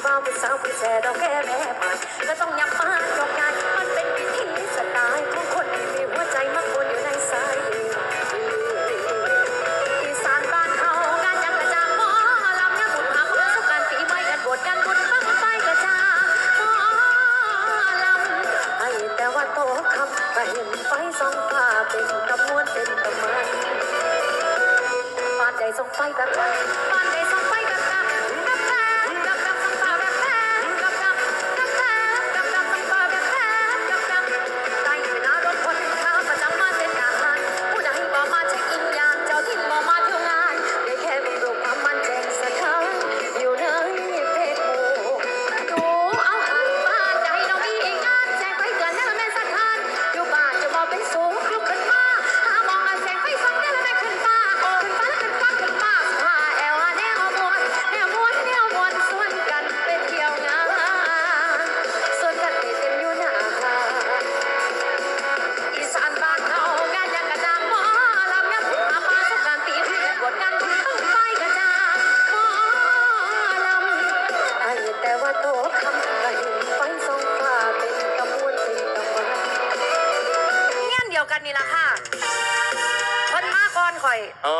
ผู้บ่าวผู้สาวผู้แช่ดอกแก้แม่ผ่านก็ต้องยับมาจบงานมันเป็นวิธีสไตล์ของคนที่มีหัวใจมักคนอยู่ในสายลือดอีสานบ้านเฮางานยังกระจางหมอลำยังบุญหาเพื่อสการปีใหม่กันบวชกันบุญบั้งไฟกระจางหมอลำให้แต่ว่าโตคำก็เห็นไฟส่อง เงี้ยนเดียวกันนี่ล่ะค่ะเพิ่นมาก่อนข่อย อ๋อ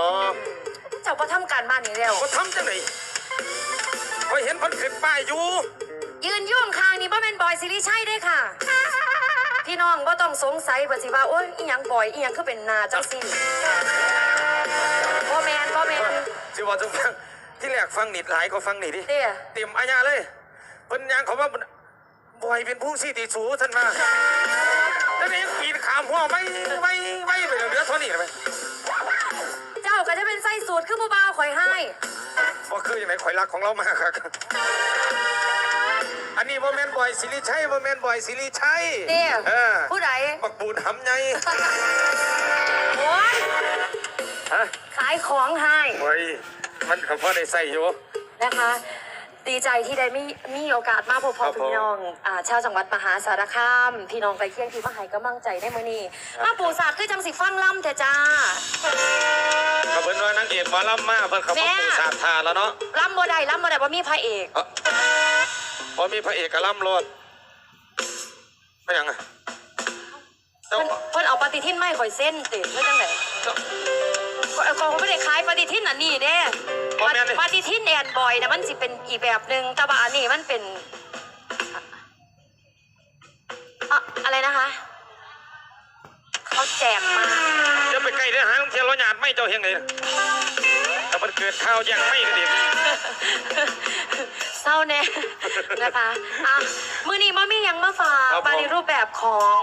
เจ้าบ่ทำการบ้านนี่แล้วก็ทำจังไหนคอยเห็นเพันขึ้นป้ายอยู่ยืนยุ่งคางนี่บ่แม่นบอยสิริชัยเด้ค่ะ พี่น้องบ่ต้องสงสัยว่าสิว่าโอ้ยอีหยังบอยอีหยังคือเป็นหนาจังซี่บ่แม่นบ่แม่นสิว่าจะฟังที่แรกฟังนิดหลายก็ฟังนี่ดิ เด้เต็มอาญาเลยเพิ่นยังเขาว่าบอยเป็นผู้ที่ติสูท่านมา แล้วนี่ปีนขามหัวไม่ไม่ไม่ไปเหลือเท่านี้เลยเจ้าก็จะเป็นไส้สูตรคือบ่บ่าวข่อยให้ว่าคืออย่างไรข่อยรักของเรามากครับ อันนี้โมเมนต์บอยสิริชัยโมเมนต์บอยสิริชัยเด้เออผู้ใดบักปูนหำไงโอ้ยฮะขายของให้โอ้ยมันก็พอได้ใส่อยู่นะคะ ดีใจที่ได้มีมีโอกาสมาพบพ่อครับผมพี่น้องอ่าชาวจังหวัดมหาสารคาม พี่น้องไปเที่ยงที่มาให้กำลังใจในมื้อนี้มาปู่ศาสตร์คือจังสิฟังล่ำเถอะจ้าก็เพิ่นว่านางเอกหมอลำมาเพิ่นเขาแม่มาปูสาดทาแล้วเนาะล่ำบ่ได้ล่ำบ่ได้บ่มีพระเอกเอ้าพอมีพระเอกกับลำรถไม่ยังไงเจ้าเพิ่นเพิ่นเอาปฏิทินไม่ข่อยเส้นติแล้วจังไหนเจ้า ขอยข่อยบ่ได้ขายปฏิทินอันนี้เด้บ่แม่นดิปฏิทินแอนบอยนะมันสิเป็นอีกแบบหนึ่งแต่ว่าอันนี้มันเป็นอะอะไรนะคะเขาแจกมาจะไปใกล้ได้หางเทียนร้อยหยาดไม่เจ้าเฮงเลยแต่มันเกิดข้าวแย่งไม่กันดิเศร้าแน่นะคะอะมือนี้มามีหยังมาฝากบผมาในรูปแบบของ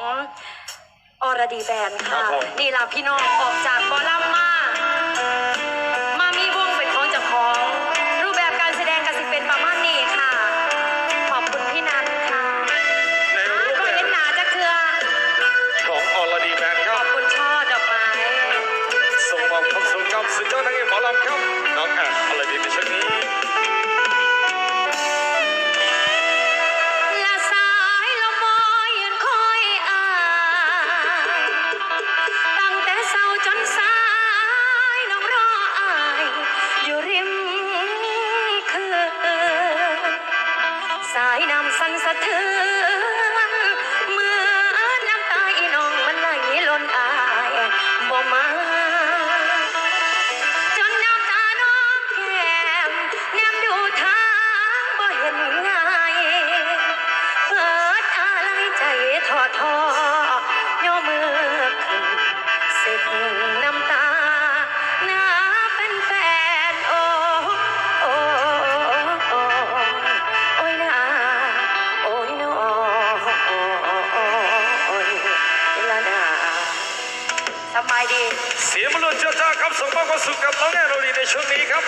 ออรดีแบนด์ค่ะ นี่ล่ะพี่น้องออกจากบอลลัมมา Thank you. ายน้ำสั่นสะเทือนเหมือนน้ำตาอีน้องมันไหลล้นอายบ่มา ดี เสียงมนุษย์เจ้าจ้าครับส่งมอบความสุขกับน้องแอนโรลดีในช่วงนี้ครับ